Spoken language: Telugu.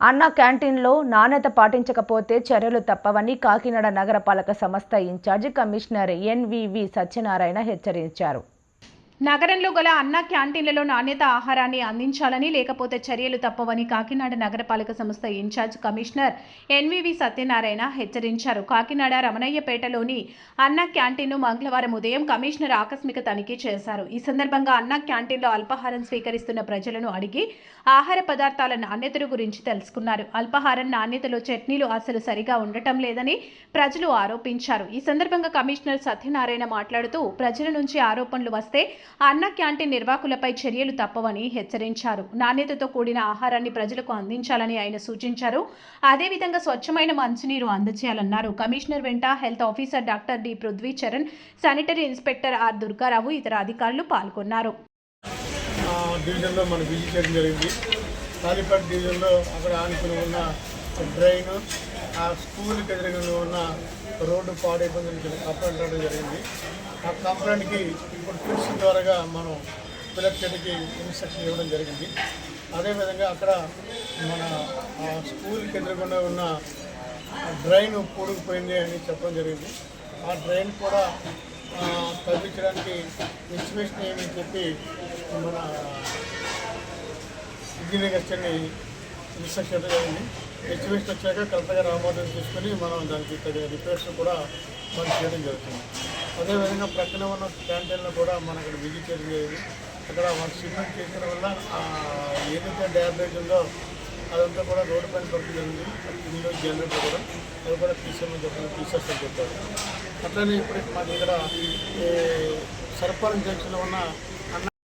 అన్న క్యాంటీన్లో నాణ్యత పాటించకపోతే చర్యలు తప్పవని కాకినాడ నగరపాలక సంస్థ ఇన్ఛార్జి కమిషనర్ ఎన్వివి సత్యనారాయణ హెచ్చరించారు. నగరంలో గల అన్న క్యాంటీన్లలో నాణ్యత ఆహారాన్ని అందించాలని లేకపోతే చర్యలు తప్పవని కాకినాడ నగరపాలక సంస్థ ఇన్ఛార్జ్ కమిషనర్ ఎన్వివి సత్యనారాయణ హెచ్చరించారు. కాకినాడ రమణయ్యపేటలోని అన్న క్యాంటీన్ను మంగళవారం ఉదయం కమిషనర్ ఆకస్మిక తనిఖీ చేశారు. ఈ సందర్భంగా అన్న క్యాంటీన్లో అల్పాహారం స్వీకరిస్తున్న ప్రజలను అడిగి ఆహార పదార్థాల నాణ్యతను గురించి తెలుసుకున్నారు. అల్పాహారం నాణ్యతలో చట్నీలు అసలు సరిగా ఉండటం లేదని ప్రజలు ఆరోపించారు. ఈ సందర్భంగా కమిషనర్ సత్యనారాయణ మాట్లాడుతూ ప్రజల నుంచి ఆరోపణలు వస్తే అన్న క్యాంటీన్ నిర్వాహకులపై చర్యలు తప్పవని హెచ్చరించారు. నాణ్యతతో కూడిన ఆహారాన్ని ప్రజలకు అందించాలని ఆయన సూచించారు. అదేవిధంగా స్వచ్ఛమైన మంచినీరు అందజేయాలన్నారు. కమిషనర్ వెంట health officer doctor D Prithvi Charan sanitary inspector R Durgarao ఇతర అధికారులు పాల్గొన్నారు. డివిజన్లో మనం విజిట్ చేయడం జరిగింది. తాలిపేట డివిజన్లో అక్కడ ఆనుకుని ఉన్న డ్రైన్ ఆ స్కూల్కి ఎదురుగా ఉన్న రోడ్డు పాడైపోయిందని చెప్పి కంప్లైంట్ రావడం జరిగింది. ఆ కంప్లైంట్కి ఇప్పుడు పిలిచిన ద్వారాగా మనం కలెక్టర్కి ఇన్స్ట్రక్షన్ ఇవ్వడం జరిగింది. అదేవిధంగా అక్కడ మన ఆ స్కూల్కి ఎదురుకుండా ఉన్న డ్రైన్ పూడుకుపోయింది అని చెప్పడం జరిగింది. ఆ డ్రైన్ కూడా తగ్గించడానికి ఇన్స్టిమేషన్ ఏమని చెప్పి మన ఇంజనీరింగ్ అసిస్టెంట్ని ఇన్స్ట్రక్షన్ జరిగింది ఎస్టిమేషన్ వచ్చాక కరెక్ట్గా రామోదం తీసుకుని మనం దానికి తగిన రిపేర్స్ కూడా మనం చేయడం జరుగుతుంది. అదేవిధంగా ప్రక్కన ఉన్న క్యాంటీన్లో కూడా మనం అక్కడ విజిట్ చేయడం జరిగింది అక్కడ మన సిమెంట్ చేసిన వల్ల ఏదైతే డ్యామేజ్ ఉందో అదంతా కూడా రోడ్డు పైన పడుతుంది జరిగింది ఇందులో జనరేటర్ కూడా అది కూడా తీసేమని చెప్పారు తీసేస్తామని చెప్పారు. అట్లనే ఇప్పుడు మాకు ఇక్కడ ఈ సర్పంచ్ జంక్షన్లో ఉన్న